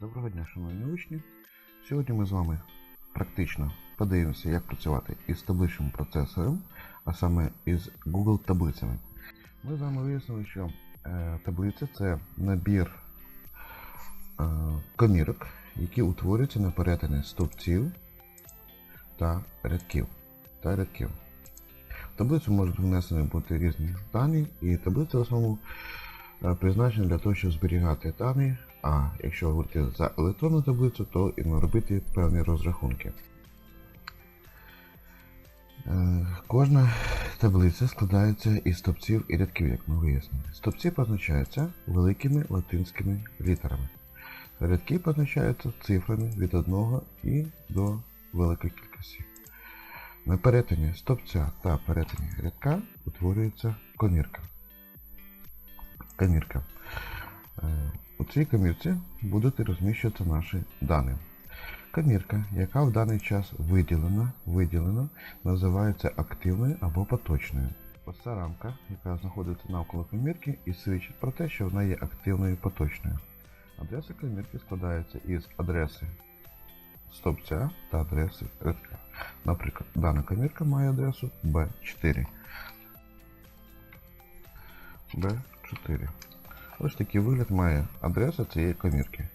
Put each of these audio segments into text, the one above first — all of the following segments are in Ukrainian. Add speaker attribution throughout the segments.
Speaker 1: Доброго дня, шановні учні. Сьогодні ми з вами практично подивимося, як працювати із табличним процесором, а саме із Google таблицями. Ми з вами вияснили, що е, таблиця це набір е, комірок, які утворюються на перетині стовпців та рядків. Та рядків. В таблицю можуть внесені бути різні дані, і таблиця в основному е, для того, щоб зберігати дані, а якщо говорити за електронну таблицю, то і робити певні розрахунки. Е, Кожна таблиця складається із стовпців і рядків, як ми вияснили. Стовпці позначаються великими латинськими літерами. Рядки позначаються цифрами від 1 і до великої кількості. На перетині стовпця та перетині рядка утворюється комірка. Комірка. Е, У цій комірці будуть розміщуватися наші дані. Комірка, яка в даний час виділена, виділена, називається активною або поточною. Ось ця рамка, яка знаходиться навколо комірки, і свідчить про те, що вона є активною і поточною. Адреса комірки складається із адреси стовпця та адреси рядка. Наприклад, дана комірка має адресу B4. B4. Ось такий вигляд має адреса цієї комірки.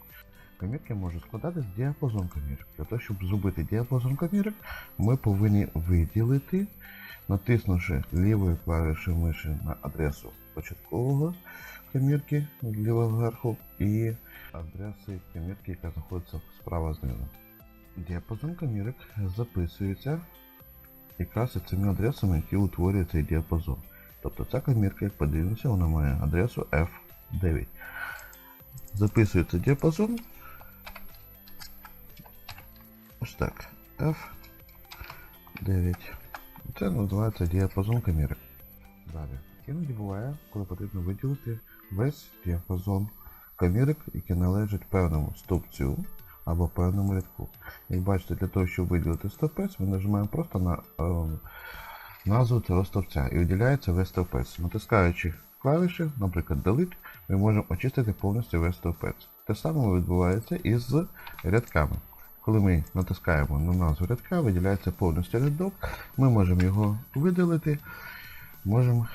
Speaker 1: Комірки можуть складатися з діапазон комірок. Для того, щоб зробити діапазон комірок, ми повинні виділити, натиснувши лівою клавішею миші на адресу початкового комірки лівого верху і адреси комірки, яка знаходиться справа знизу. Діапазон комірок записується якраз цими адресами, які утворює цей діапазон. Тобто ця комірка, як подивимося, вона має адресу F9. Записується діапазон. Ось так. F9. Це називається діапазон комірок. Далі. Іноді буває, коли потрібно виділити весь діапазон комірок, які належать певному стовпцю або певному рядку. Як бачите, для того, щоб виділити стовпець, ми нажимаємо просто на е, назву цього стовпця і виділяється весь стовпець. Натискаючи клавіші, наприклад, Delete, ми можемо очистити повністю весь стовпець. Те саме відбувається і з рядками. Коли ми натискаємо на назву рядка, виділяється повністю рядок, ми можемо його видалити, можемо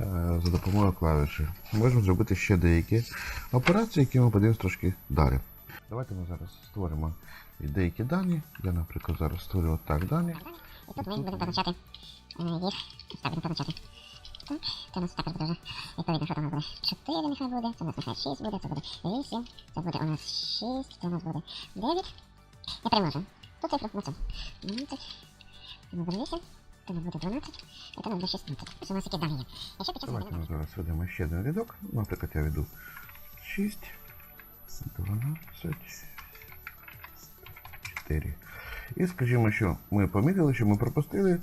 Speaker 1: е, за допомогою клавіші. Можемо зробити ще деякі операції, які ми подивимося трошки далі. Давайте ми зараз створимо деякі дані. Я, наприклад, зараз створю отак дані.
Speaker 2: І тут ми будемо позначати е, їх. Ось так будемо позначати. Так, це у нас також буде вже відповідно, що там у нас буде 4 нехай буде, це у нас нехай 6 буде, це буде 8, це буде у нас 6, це у нас буде 9. Я перемножу ту цифру на цю. 12, це у нас буде 8, це у нас буде 12, і це у нас буде 16. Ось у нас які дані є. Якщо під час
Speaker 1: Давайте ми
Speaker 2: виконання-
Speaker 1: зараз ведемо ще один рядок. Наприклад, я веду 6, 12, 4. І скажімо, що ми помітили, що ми пропустили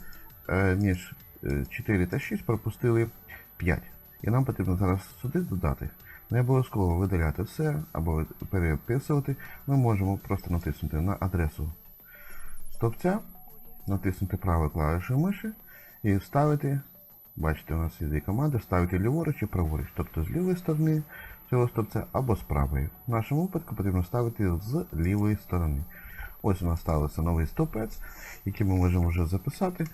Speaker 1: е, між е, 4 та 6 пропустили 5. І нам потрібно зараз сюди додати. Не обов'язково видаляти все або переписувати. Ми можемо просто натиснути на адресу стовпця, натиснути правою клавішою миші і вставити Бачите, у нас є дві команди, вставити ліворуч і праворуч, тобто з лівої сторони цього стовпця або з правої. В нашому випадку потрібно ставити з лівої сторони. Ось у нас ставиться новий стовпець, який ми можемо вже записати,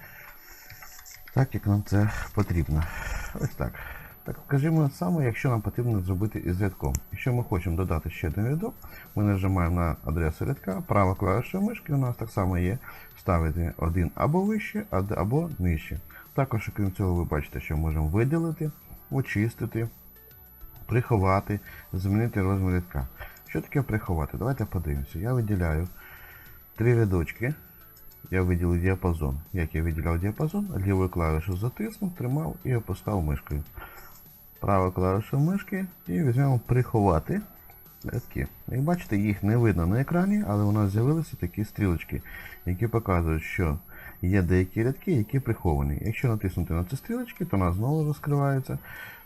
Speaker 1: так як нам це потрібно. Ось так. Так, скажімо саме, якщо нам потрібно зробити із рядком. Якщо ми хочемо додати ще один рядок, ми нажимаємо на адресу рядка, права клавіша мишки у нас так само є ставити один або вище, або нижче. Також, окрім цього, ви бачите, що можемо виділити, очистити, приховати, змінити розмір рядка. Що таке приховати? Давайте подивимося. Я виділяю три рядочки. Я виділив діапазон. Як я виділяв діапазон, лівою клавішою затиснув, тримав і опускав мишкою. Права клавіша мишки і візьмемо приховати рядки. Як бачите, їх не видно на екрані, але у нас з'явилися такі стрілочки, які показують, що є деякі рядки, які приховані. Якщо натиснути на ці стрілочки, то у нас знову розкриваються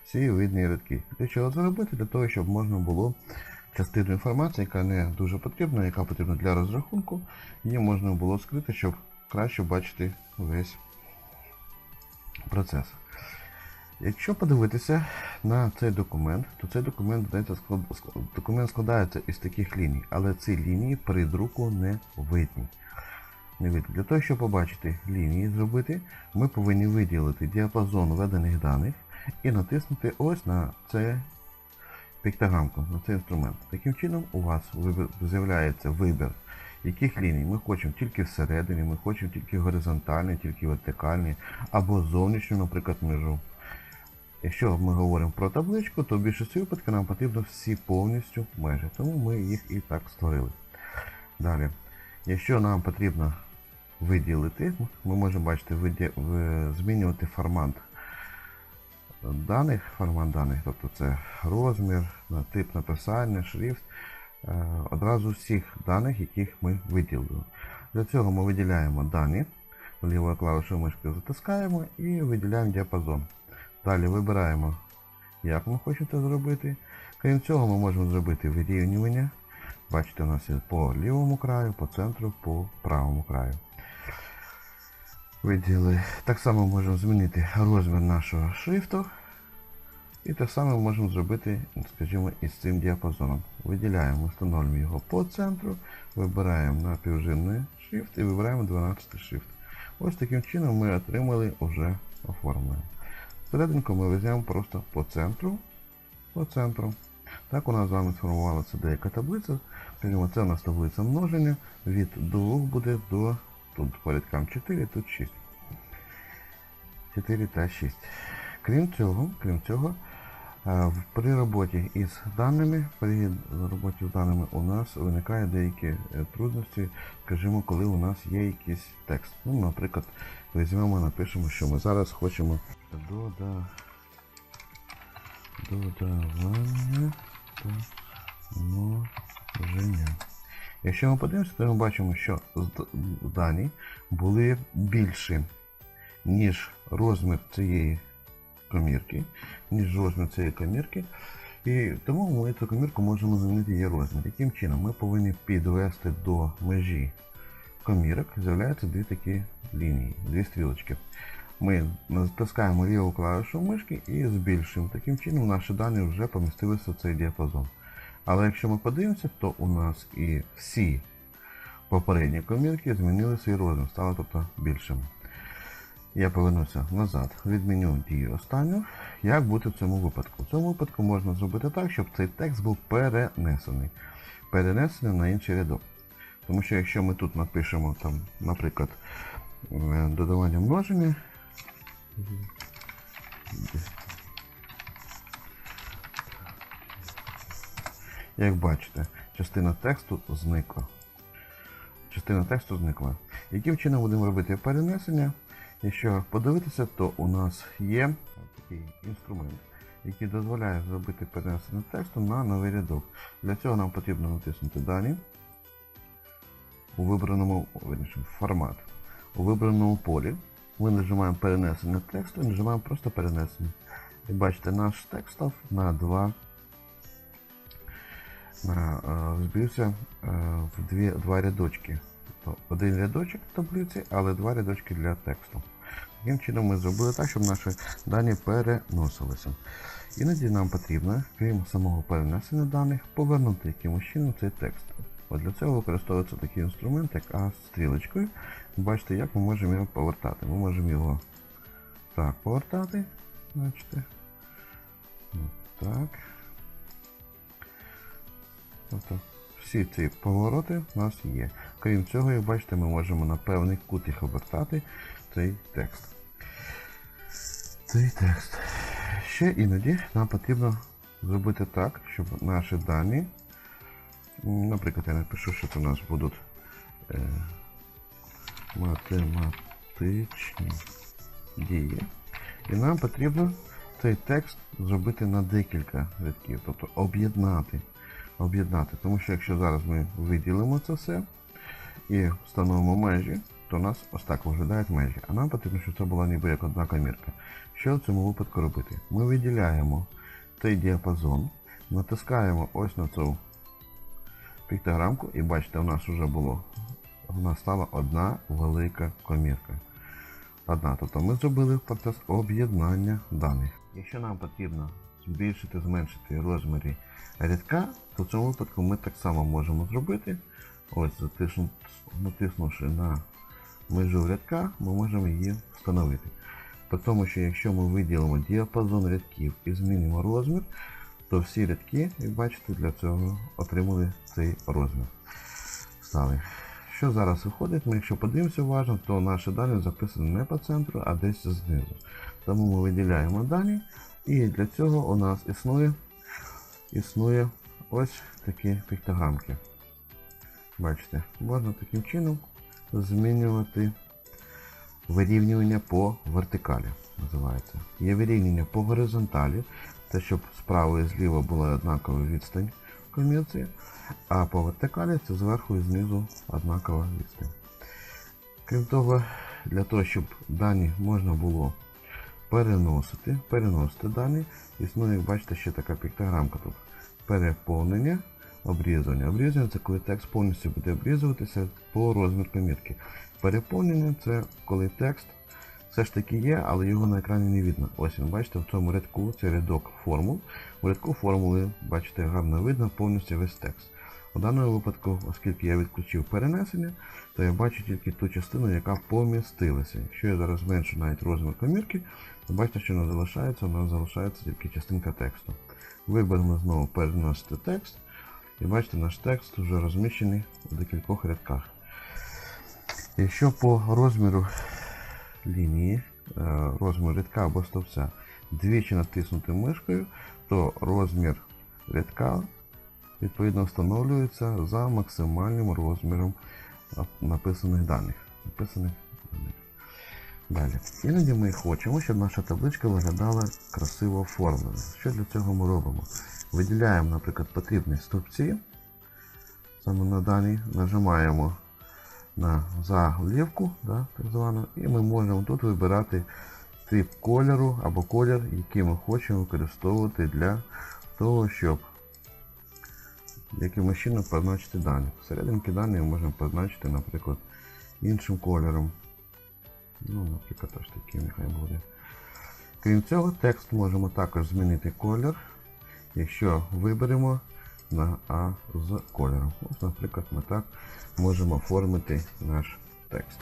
Speaker 1: всі видні рядки. Для чого це робити? Для того, щоб можна було частину інформації, яка не дуже потрібна, яка потрібна для розрахунку, її можна було скрити, щоб краще бачити весь процес. Якщо подивитися на цей документ, то цей документ, документ складається із таких ліній, але ці лінії при друку не видні. Не видно. Для того, щоб побачити лінії зробити, ми повинні виділити діапазон введених даних і натиснути ось на це піктограмку, на цей інструмент. Таким чином у вас з'являється вибір, яких ліній ми хочемо тільки всередині, ми хочемо тільки горизонтальні, тільки вертикальні, або зовнішню, наприклад, межу. Якщо ми говоримо про табличку, то в більшості випадків нам потрібно всі повністю межі, тому ми їх і так створили. Далі, якщо нам потрібно виділити, ми можемо бачити, змінювати формат даних, формат даних, тобто це розмір, тип написання, шрифт, е, одразу всіх даних, яких ми виділили. Для цього ми виділяємо дані, лівою клавішою мишки затискаємо і виділяємо діапазон. Далі вибираємо, як ми хочемо це зробити. Крім цього, ми можемо зробити вирівнювання. Бачите, у нас є по лівому краю, по центру, по правому краю. Виділи. Так само можемо змінити розмір нашого шрифту. І так само можемо зробити, скажімо, із цим діапазоном. Виділяємо, встановлюємо його по центру, вибираємо напівжимний шрифт і вибираємо 12 шрифт. Ось таким чином ми отримали вже оформлення. Серединку ми візьмемо просто по центру. По центру. Так у нас з вами сформувалася деяка таблиця. Скажімо, це у нас таблиця множення. Від 2 буде до тут порядкам 4, тут 6. 4 та 6. Крім цього, крім цього, е, при роботі із даними, при роботі з даними у нас виникає деякі е, трудності, скажімо, коли у нас є якийсь текст. Ну, наприклад, візьмемо, напишемо, що ми зараз хочемо дода... додавання та множення. Якщо ми подивимося, то ми бачимо, що дані були більші, ніж розмір цієї комірки, ніж розмір цієї комірки. І тому ми цю комірку можемо змінити її розмір. Яким чином ми повинні підвести до межі комірок, з'являються дві такі лінії, дві стрілочки. Ми натискаємо ліву клавішу мишки і збільшуємо. Таким чином наші дані вже помістилися в цей діапазон. Але якщо ми подивимося, то у нас і всі попередні комірки змінили свій розмір, стали тобто більшими. Я повернуся назад, відміню дію останню. Як бути в цьому випадку? В цьому випадку можна зробити так, щоб цей текст був перенесений. Перенесений на інший рядок. Тому що якщо ми тут напишемо, там, наприклад, е, додавання множення. Як бачите, частина тексту зникла. Частина тексту зникла. Яким чином будемо робити перенесення? Якщо подивитися, то у нас є такий інструмент, який дозволяє зробити перенесення тексту на новий рядок. Для цього нам потрібно натиснути Дані у вибраному верніше, формат. У вибраному полі ми нажимаємо перенесення тексту і нажимаємо просто перенесення. І бачите, наш текст став на два збився е, в дві, два рядочки. Тобто один рядочок таблиці, але два рядочки для тексту. Таким чином ми зробили так, щоб наші дані переносилися. Іноді нам потрібно, крім самого перенесення даних, повернути якимось чином цей текст. От для цього використовується такий інструмент, як а стрілочкою. Бачите, як ми можемо його повертати. Ми можемо його так повертати. Бачите. Так. Тобто всі ці повороти у нас є. Крім цього, як бачите, ми можемо на певний кут їх обертати цей текст. Цей текст. Ще іноді нам потрібно зробити так, щоб наші дані, наприклад, я напишу, що це у нас будуть е, математичні дії. І нам потрібно цей текст зробити на декілька рядків, тобто об'єднати. Об'єднати. Тому що якщо зараз ми виділимо це все і встановимо межі, то нас ось так виглядають межі. А нам потрібно, щоб це була ніби як одна комірка. Що в цьому випадку робити? Ми виділяємо цей діапазон, натискаємо ось на цю піктограмку і бачите, у нас вже було. У нас стала одна велика комірка. Одна. Тобто ми зробили процес об'єднання даних. Якщо нам потрібно збільшити, зменшити розміри рядка, то в цьому випадку ми так само можемо зробити. Ось натиснувши на межу рядка, ми можемо її встановити. При тому, що якщо ми виділимо діапазон рядків і змінимо розмір, то всі рядки, як бачите, для цього отримали цей розмір. Стали. Що зараз виходить? Ми якщо подивимося уважно, то наші дані записані не по центру, а десь знизу. Тому ми виділяємо дані, і для цього у нас існує, існує ось такі піктограмки. Бачите, можна таким чином змінювати вирівнювання по вертикалі. Називається. Є вирівнювання по горизонталі, те, щоб справа і зліва була однакова відстань комірці, а по вертикалі це зверху і знизу однакова відстань. Крім того, для того, щоб дані можна було переносити, переносити дані, існує, як бачите, ще така піктограмка тут. Переповнення, обрізання. Обрізання це коли текст повністю буде обрізуватися по розміру помітки. Переповнення це коли текст все ж таки є, але його на екрані не видно. Ось він, бачите, в цьому рядку це рядок формул. У рядку формули, бачите, гарно видно повністю весь текст. У даному випадку, оскільки я відключив перенесення, то я бачу тільки ту частину, яка помістилася. Якщо я зараз зменшу навіть розмір комірки, бачите, що у нас залишається, у нас залишається тільки частинка тексту. Виберемо знову переносити текст. І бачите, наш текст вже розміщений у декількох рядках. Якщо по розміру лінії, е, розмір рядка або стовпця двічі натиснути мишкою, то розмір рядка відповідно встановлюється за максимальним розміром написаних даних. Написаних. Далі. Іноді ми хочемо, щоб наша табличка виглядала красиво оформлено. Що для цього ми робимо? Виділяємо, наприклад, потрібні стовпці. Саме на дані нажимаємо на заглівку, да, так звану, і ми можемо тут вибирати тип кольору або колір, який ми хочемо використовувати для того, щоб якимось чином позначити дані. Серединки дані ми можемо позначити, наприклад, іншим кольором. Ну, наприклад, ось такий нехай буде. Крім цього, текст можемо також змінити колір, якщо виберемо на А з кольором. Ось, наприклад, ми так можемо оформити наш текст.